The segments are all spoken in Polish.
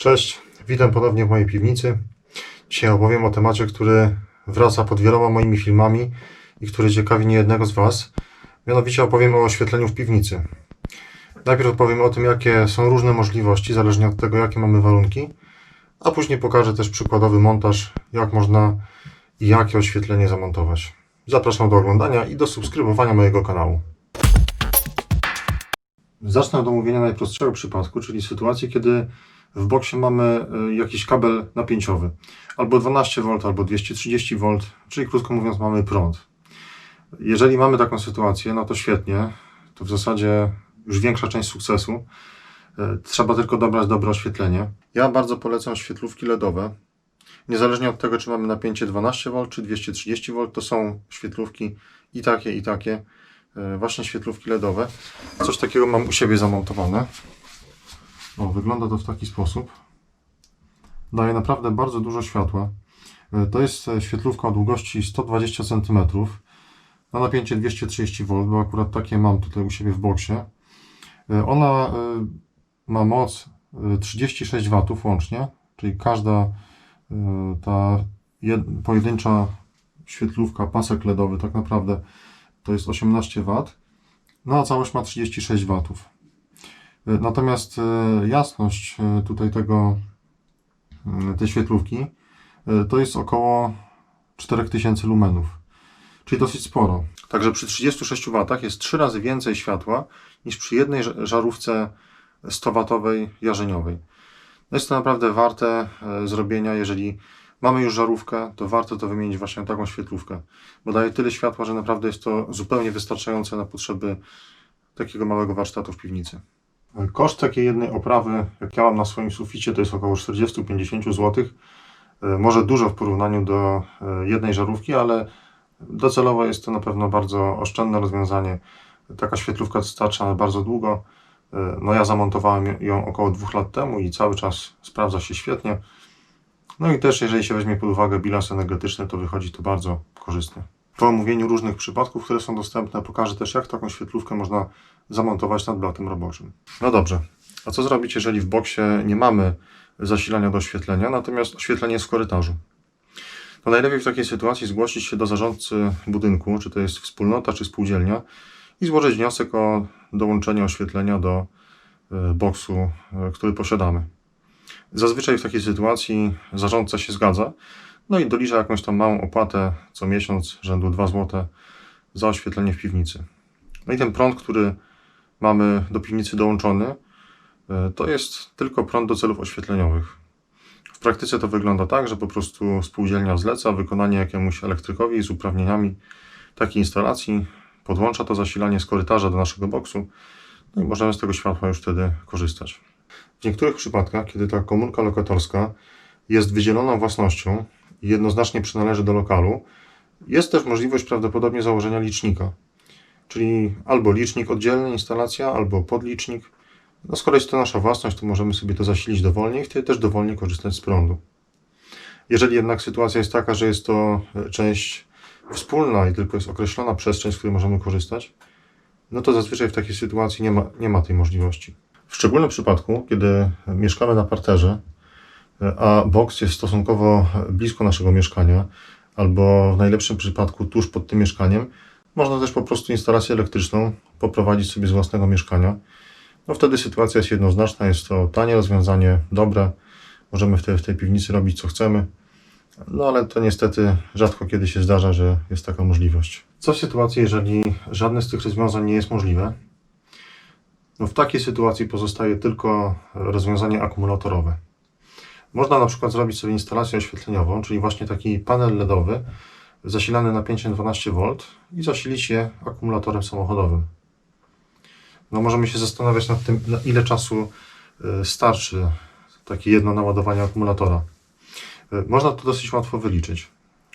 Cześć, witam ponownie w mojej piwnicy. Dzisiaj opowiem o temacie, który wraca pod wieloma moimi filmami i który ciekawi niejednego z Was. Mianowicie opowiem o oświetleniu w piwnicy. Najpierw opowiem o tym, jakie są różne możliwości, zależnie od tego, jakie mamy warunki, a później pokażę też przykładowy montaż, jak można i jakie oświetlenie zamontować. Zapraszam do oglądania i do subskrybowania mojego kanału. Zacznę od omówienia najprostszego przypadku, czyli sytuacji, kiedy w boksie mamy y, jakiś kabel napięciowy, albo 12V, albo 230V, czyli krótko mówiąc mamy prąd. Jeżeli mamy taką sytuację, no to świetnie, to w zasadzie już większa część sukcesu. Y, Trzeba tylko dobrać dobre oświetlenie. Ja bardzo polecam świetlówki LEDowe. Niezależnie od tego, czy mamy napięcie 12V czy 230V, to są świetlówki i takie, i takie. Y, Właśnie świetlówki LEDowe. Coś takiego mam u siebie zamontowane. O, wygląda to w taki sposób. Daje naprawdę bardzo dużo światła. E, To jest e, świetlówka o długości 120 cm na napięcie 230V, bo akurat takie mam tutaj u siebie w boksie. E, Ona ma moc e, 36 W łącznie, czyli każda ta jed, pojedyncza świetlówka, pasek LEDowy tak naprawdę to jest 18 W, no a całość ma 36 W. Natomiast e, jasność e, tutaj tego, tej świetlówki to jest około 4000 lumenów, czyli dosyć sporo. Także przy 36 W jest 3 razy więcej światła niż przy jednej żarówce 100W jarzeniowej. No jest to naprawdę warte zrobienia, jeżeli mamy już żarówkę, to warto to wymienić właśnie na taką świetlówkę, bo daje tyle światła, że naprawdę jest to zupełnie wystarczające na potrzeby takiego małego warsztatu w piwnicy. Koszt takiej jednej oprawy, jak ja mam na swoim suficie, to jest około 40-50 zł. E, Może dużo w porównaniu do e, jednej żarówki, ale docelowo jest to na pewno bardzo oszczędne rozwiązanie. Taka świetlówka starcza bardzo długo. E, No ja zamontowałem ją około dwóch lat temu i cały czas sprawdza się świetnie. No i też jeżeli się weźmie pod uwagę bilans energetyczny, to wychodzi to bardzo korzystnie. Po omówieniu różnych przypadków, które są dostępne, pokażę też jak taką świetlówkę można zamontować nad blatem roboczym. No dobrze, a co zrobić, jeżeli w boksie nie mamy zasilania do oświetlenia, natomiast oświetlenie jest w korytarzu? To najlepiej w takiej sytuacji zgłosić się do zarządcy budynku, czy to jest wspólnota, czy spółdzielnia i złożyć wniosek o dołączenie oświetlenia do e, boksu, e, który posiadamy. Zazwyczaj w takiej sytuacji zarządca się zgadza, no i dolicza jakąś tam małą opłatę co miesiąc, rzędu 2 zł za oświetlenie w piwnicy. No i ten prąd, który mamy do piwnicy dołączony, e, to jest tylko prąd do celów oświetleniowych. W praktyce to wygląda tak, że po prostu spółdzielnia zleca wykonanie jakiemuś elektrykowi z uprawnieniami takiej instalacji, podłącza to zasilanie z korytarza do naszego boksu, no i możemy z tego światła już wtedy korzystać. W niektórych przypadkach, kiedy ta komórka lokatorska jest wydzieloną własnością jednoznacznie przynależy do lokalu, jest też możliwość prawdopodobnie założenia licznika czyli albo licznik oddzielny, instalacja, albo podlicznik. No skoro jest to nasza własność, to możemy sobie to zasilić dowolnie i wtedy też dowolnie korzystać z prądu. Jeżeli jednak sytuacja jest taka, że jest to e, część wspólna i tylko jest określona przestrzeń, z której możemy korzystać, no to zazwyczaj w takiej sytuacji nie ma, nie ma tej możliwości. W szczególnym przypadku, kiedy mieszkamy na parterze, e, a boks jest stosunkowo blisko naszego mieszkania, albo w najlepszym przypadku tuż pod tym mieszkaniem, można też po prostu instalację elektryczną poprowadzić sobie z własnego mieszkania. No wtedy sytuacja jest jednoznaczna, jest to tanie rozwiązanie, dobre. Możemy w tej, w tej piwnicy robić co chcemy. No ale to niestety rzadko kiedy się zdarza, że jest taka możliwość. Co w sytuacji, jeżeli żadne z tych rozwiązań nie jest możliwe? No w takiej sytuacji pozostaje tylko rozwiązanie akumulatorowe. Można na przykład zrobić sobie instalację oświetleniową, czyli właśnie taki panel LEDowy, zasilany napięciem 12V i zasilić je akumulatorem samochodowym. No możemy się zastanawiać nad tym, na ile czasu y, starczy takie jedno naładowanie akumulatora. Y, Można to dosyć łatwo wyliczyć.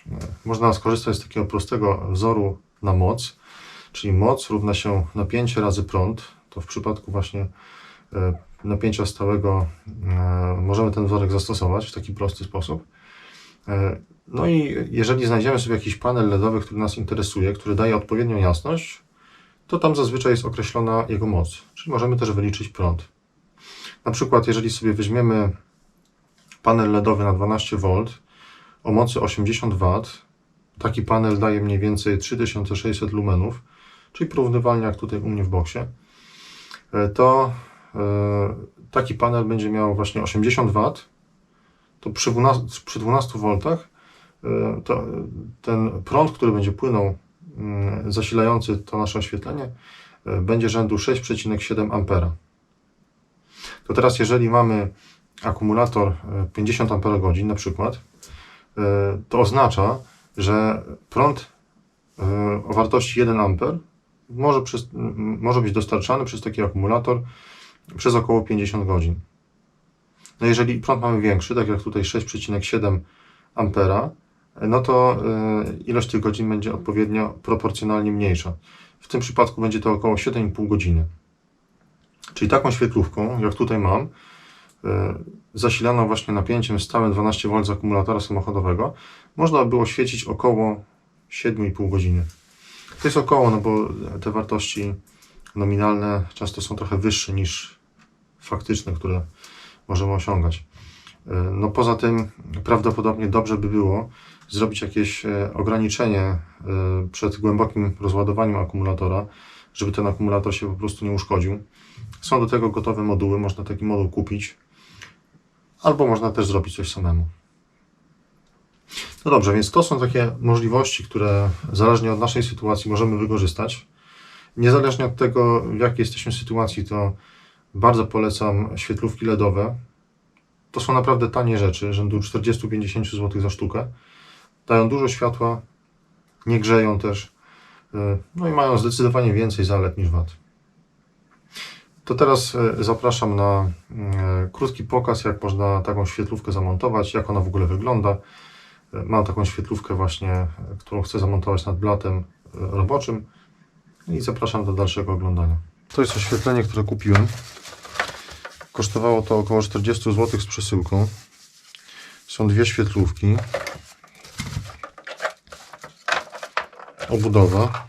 Y, Można skorzystać z takiego prostego wzoru na moc, czyli moc równa się napięcie razy prąd. To w przypadku właśnie napięcia stałego y, możemy ten wzorek zastosować w taki prosty sposób. E, No i jeżeli znajdziemy sobie jakiś panel LEDowy, który nas interesuje, który daje odpowiednią jasność, to tam zazwyczaj jest określona jego moc, czyli możemy też wyliczyć prąd. Na przykład, jeżeli sobie weźmiemy panel LEDowy na 12 V o mocy 80 W. Taki panel daje mniej więcej 3600 lumenów, czyli porównywalnie jak tutaj u mnie w boksie. E, To e, taki panel będzie miał właśnie 80 W. To przy 12, przy 12 V e, ten prąd, który będzie płynął mm, zasilający to nasze oświetlenie, e, będzie rzędu 6,7 ampera. To teraz, jeżeli mamy akumulator e, 50 Ah na przykład, e, to oznacza, że prąd e, o wartości 1 A może, przez, może być dostarczany przez taki akumulator przez około 50 godzin. No jeżeli prąd mamy większy, tak jak tutaj 6,7 ampera, no to e, ilość tych godzin będzie odpowiednio proporcjonalnie mniejsza. W tym przypadku będzie to około 7,5 godziny. Czyli taką świetlówką, jak tutaj mam, e, zasilaną właśnie napięciem stałym 12 V z akumulatora samochodowego, można by było świecić około 7,5 godziny. To jest około, no bo te wartości nominalne często są trochę wyższe niż faktyczne, które możemy osiągać. E, No poza tym prawdopodobnie dobrze by było zrobić jakieś e, ograniczenie e, przed głębokim rozładowaniem akumulatora, żeby ten akumulator się po prostu nie uszkodził. Są do tego gotowe moduły, można taki moduł kupić, albo można też zrobić coś samemu. No dobrze, więc to są takie możliwości, które zależnie od naszej sytuacji możemy wykorzystać. Niezależnie od tego, w jakiej jesteśmy sytuacji, to bardzo polecam świetlówki LEDowe. To są naprawdę tanie rzeczy, rzędu 40-50 zł za sztukę. Dają dużo światła, nie grzeją też, yy, no i mają zdecydowanie więcej zalet niż wad. To teraz yy, zapraszam na yy, krótki pokaz, jak można taką świetlówkę zamontować, jak ona w ogóle wygląda. Mam taką świetlówkę właśnie, którą chcę zamontować nad blatem roboczym i zapraszam do dalszego oglądania. To jest oświetlenie, które kupiłem. Kosztowało to około 40 zł z przesyłką. Są dwie świetlówki. Obudowa.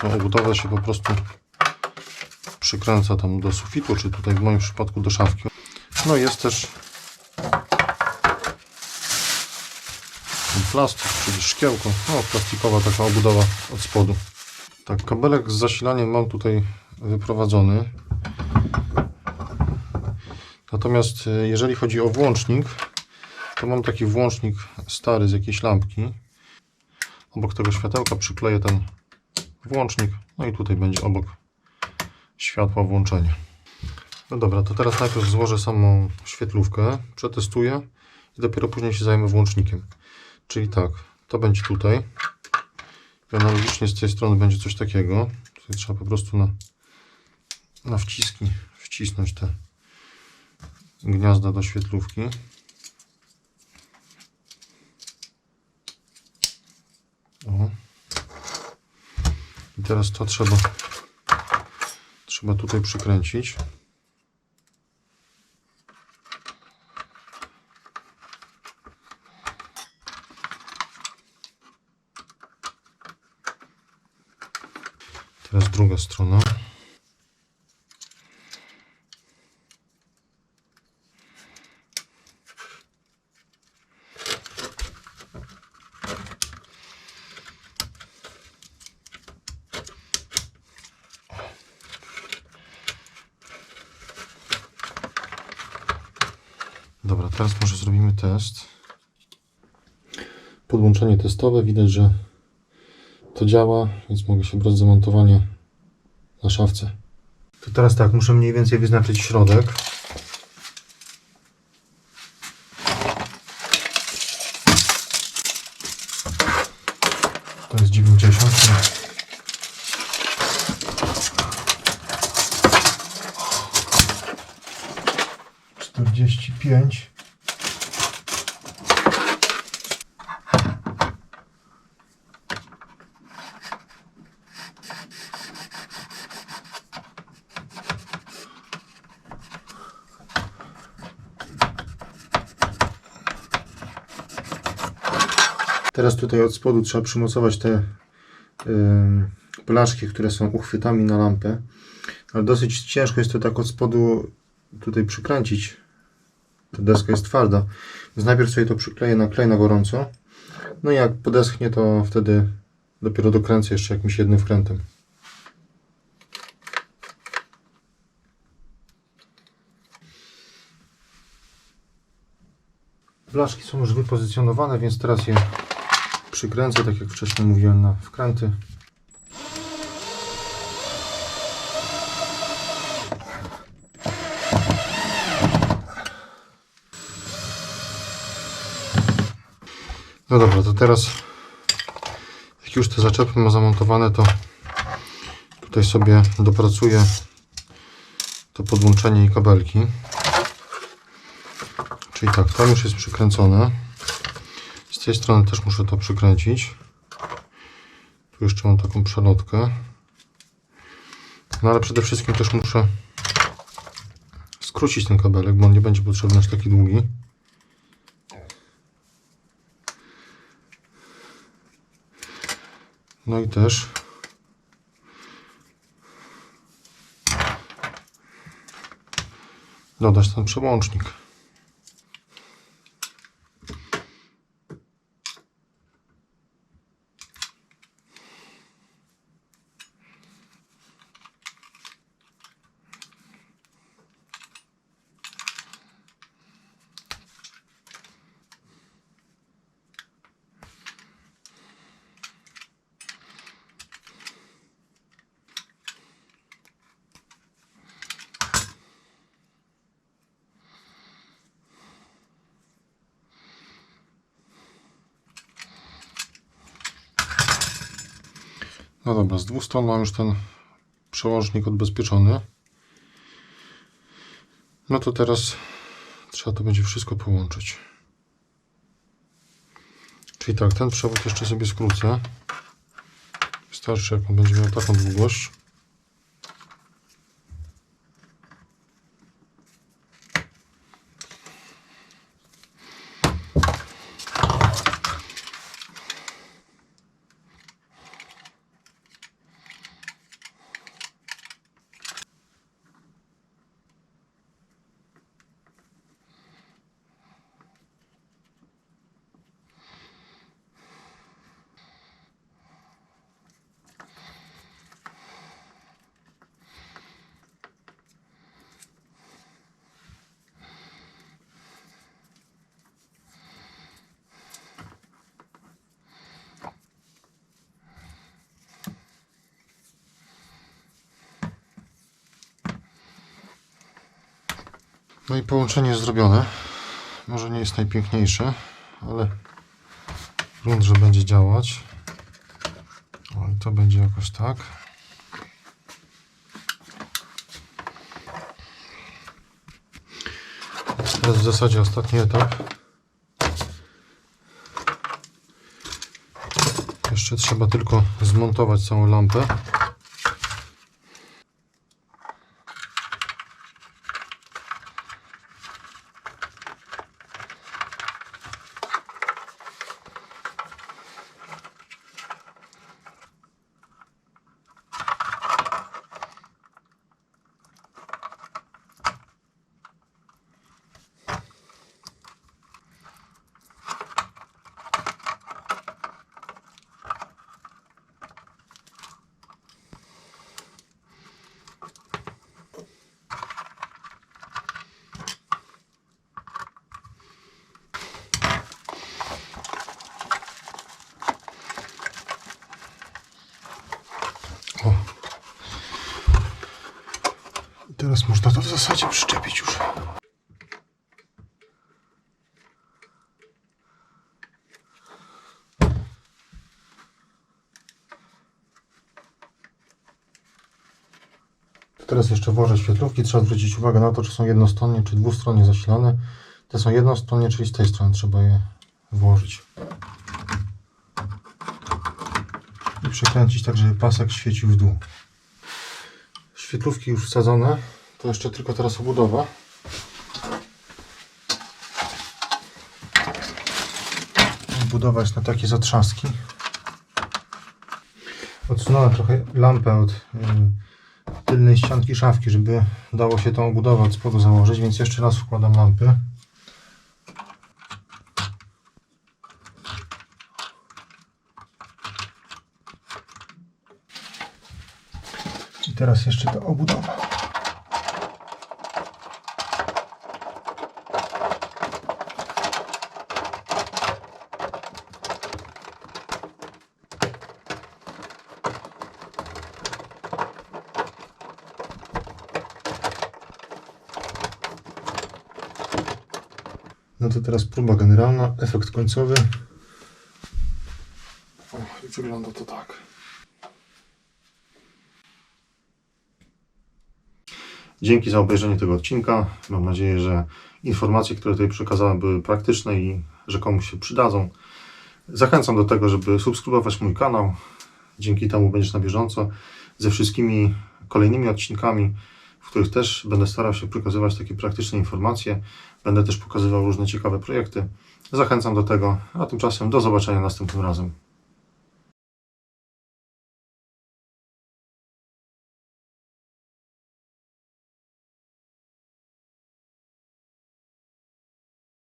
Tą obudowę się po prostu przykręca tam do sufitu, czy tutaj w moim przypadku do szafki. No jest też ten plastik, czyli szkiełko. No, plastikowa taka obudowa od spodu. Tak, kabelek z zasilaniem mam tutaj wyprowadzony. Natomiast e, jeżeli chodzi o włącznik, to mam taki włącznik stary z jakiejś lampki. Obok tego światełka przykleję ten włącznik. No i tutaj będzie obok światła włączenia. No dobra, to teraz najpierw złożę samą świetlówkę, przetestuję i dopiero później się zajmę włącznikiem. Czyli tak, to będzie tutaj. I analogicznie z tej strony będzie coś takiego. Tutaj trzeba po prostu na, na wciski wcisnąć te gniazda do świetlówki. O. I teraz to trzeba trzeba tutaj przykręcić. Teraz druga strona. Dobra, teraz może zrobimy test. Podłączenie testowe. Widać, że działa, więc mogę się brać za montowanie na szafce. To teraz tak, muszę mniej więcej wyznaczyć środek. To jest 90. Czterdzieści pięć. Teraz tutaj od spodu trzeba przymocować te blaszki, które są uchwytami na lampę. Ale dosyć ciężko jest to tak od spodu tutaj przykręcić ta deska jest twarda. Więc najpierw sobie to przykleję na klej na gorąco. No i jak podeschnie, to wtedy dopiero dokręcę jeszcze jakimś jednym wkrętem. Blaszki są już wypozycjonowane, więc teraz je przykręcę, tak jak wcześniej mówiłem, na wkręty. No dobra, to teraz jak już te zaczepy ma zamontowane, to tutaj sobie dopracuję to podłączenie i kabelki. Czyli tak, tam już jest przykręcone. Tej strony też muszę to przykręcić. Tu jeszcze mam taką przelotkę. No ale przede wszystkim też muszę skrócić ten kabelek, bo on nie będzie potrzebny aż taki długi. No i też dodać ten przełącznik. No dobra, z dwóch stron mam już ten przełącznik odbezpieczony. No to teraz trzeba to będzie wszystko połączyć. Czyli tak, ten przewód jeszcze sobie skrócę. Wystarczy, jak on będzie miał taką długość. No i połączenie jest zrobione. Może nie jest najpiękniejsze, ale grunt, że będzie działać. O, i to będzie jakoś tak. Teraz w zasadzie ostatni etap. Jeszcze trzeba tylko zmontować całą lampę. Teraz można to w zasadzie przyczepić już. Teraz jeszcze włożę świetlówki. Trzeba zwrócić uwagę na to, czy są jednostronnie, czy dwustronnie zasilane. Te są jednostronnie, czyli z tej strony trzeba je włożyć. I przekręcić tak, żeby pasek świecił w dół. Świetlówki już wsadzone. To jeszcze tylko teraz obudowa. Budowa jest na takie zatrzaski. Odsunąłem trochę lampę od tylnej ścianki szafki, żeby dało się tą obudowę od spodu założyć, więc jeszcze raz wkładam lampy. I teraz jeszcze ta obudowa. No to teraz próba generalna, efekt końcowy. O, i wygląda to tak. Dzięki za obejrzenie tego odcinka. Mam nadzieję, że informacje, które tutaj przekazałem, były praktyczne i że komuś się przydadzą. Zachęcam do tego, żeby subskrybować mój kanał. Dzięki temu będziesz na bieżąco ze wszystkimi kolejnymi odcinkami, w których też będę starał się przekazywać takie praktyczne informacje. Będę też pokazywał różne ciekawe projekty. Zachęcam do tego, a tymczasem do zobaczenia następnym razem.